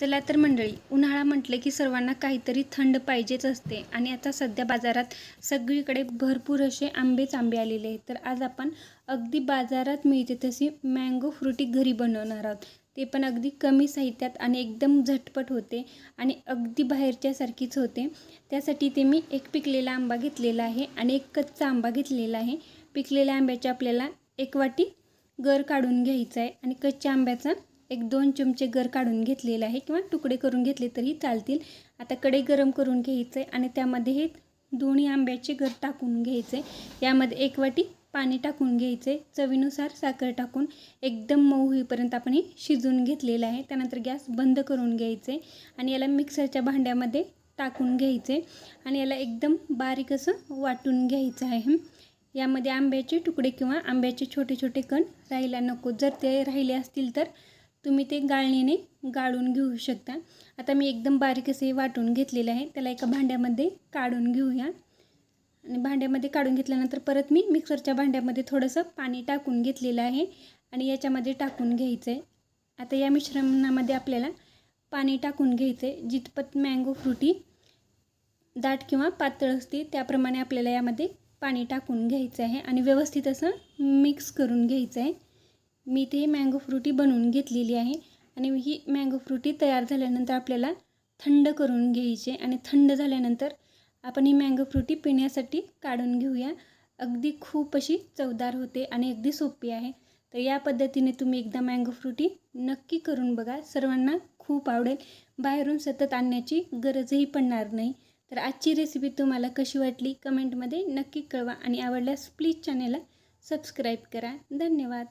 चला तर मंडळी उन्हाळा म्हटलं की सर्वांना काहीतरी थंड पाहिजेच असते आणि आता सध्या बाजारात सगळीकडे भरपूर असे आंबेच आंबे आलेले आहेत. तर आज आपण अगदी बाजारात मिळते तशी मँगो फ्रुटी घरी बनवणार आहोत. ते पण अगदी कमी साहित्यात आणि एकदम झटपट होते आणि अगदी बाहेरच्यासारखीच होते. त्यासाठी ते मी एक पिकलेला आंबा घेतलेला आहे आणि एक कच्चा आंबा घेतलेला आहे. पिकलेल्या आंब्याच्या आपल्याला एक वाटी गर काढून घ्यायचा आहे आणि कच्च्या आंब्याचा एक दोन चमचे गर काढून घेतलेले आहे किंवा तुकडे करून घेतले तरी चालतील. आता कढई गरम करून घ्यायचं आहे आणि त्यामध्ये हे दोन्ही आंब्याचे गर टाकून घ्यायचे यामध्ये एक वाटी पाणी टाकून घ्यायचे चवीनुसार साखर टाकून एकदम मऊ होईपर्यंत आपण हे शिजवून घेतलेलं आहे. त्यानंतर गॅस बंद करून घ्यायचे आणि याला मिक्सरच्या भांड्यामध्ये टाकून घ्यायचे आणि याला एकदम बारीक असं वाटून घ्यायचं आहे. यामध्ये आंब्याचे तुकडे किंवा आंब्याचे छोटे छोटे कण राहायला नको. जर ते राहिले असतील तर तुम्ही ते गाळणीने गाळून घेऊ शकता. आता मी एकदम बारीक असे वाटून घेतलेले आहे. त्याला एका भांड्यामध्ये काढून घेऊया. आणि भांड्यामध्ये काढून घेतल्यानंतर परत मी मिक्सरच्या भांड्यामध्ये थोडंसं पाणी टाकून घेतलेलं आहे. आणि याच्यामध्ये टाकून घ्यायचं आहे आता या मिश्रणामध्ये आपल्याला पाणी टाकून घ्यायचं आहे जितपत मँगो फ्रुटी दाट किंवा पातळ असते त्याप्रमाणे आपल्याला यामध्ये पाणी टाकून घ्यायचं आहे आणि व्यवस्थित असं मिक्स करून घ्यायचं आहे मी ते मँगो फ्रुटी बनवून घेतलेली आहे. आणि ही मँगो फ्रुटी तयार झाल्यानंतर आपल्याला थंड करून घ्यायचे आणि थंड झाल्यानंतर आपण ही मँगो फ्रुटी पिण्यासाठी काढून घेऊया. अगदी खूप अशी चवदार होते आणि अगदी सोपी आहे. तर या पद्धतीने तुम्ही एकदा मँगो फ्रुटी नक्की करून बघा. सर्वांना खूप आवडेल. बाहेरून सतत आणण्याची गरजही पडणार नाही. तर आजची रेसिपी तुम्हाला कशी वाटली? कमेंटमध्ये नक्की कळवा. आणि आवडल्यास प्लीज चॅनेलला सबस्क्राईब करा. धन्यवाद.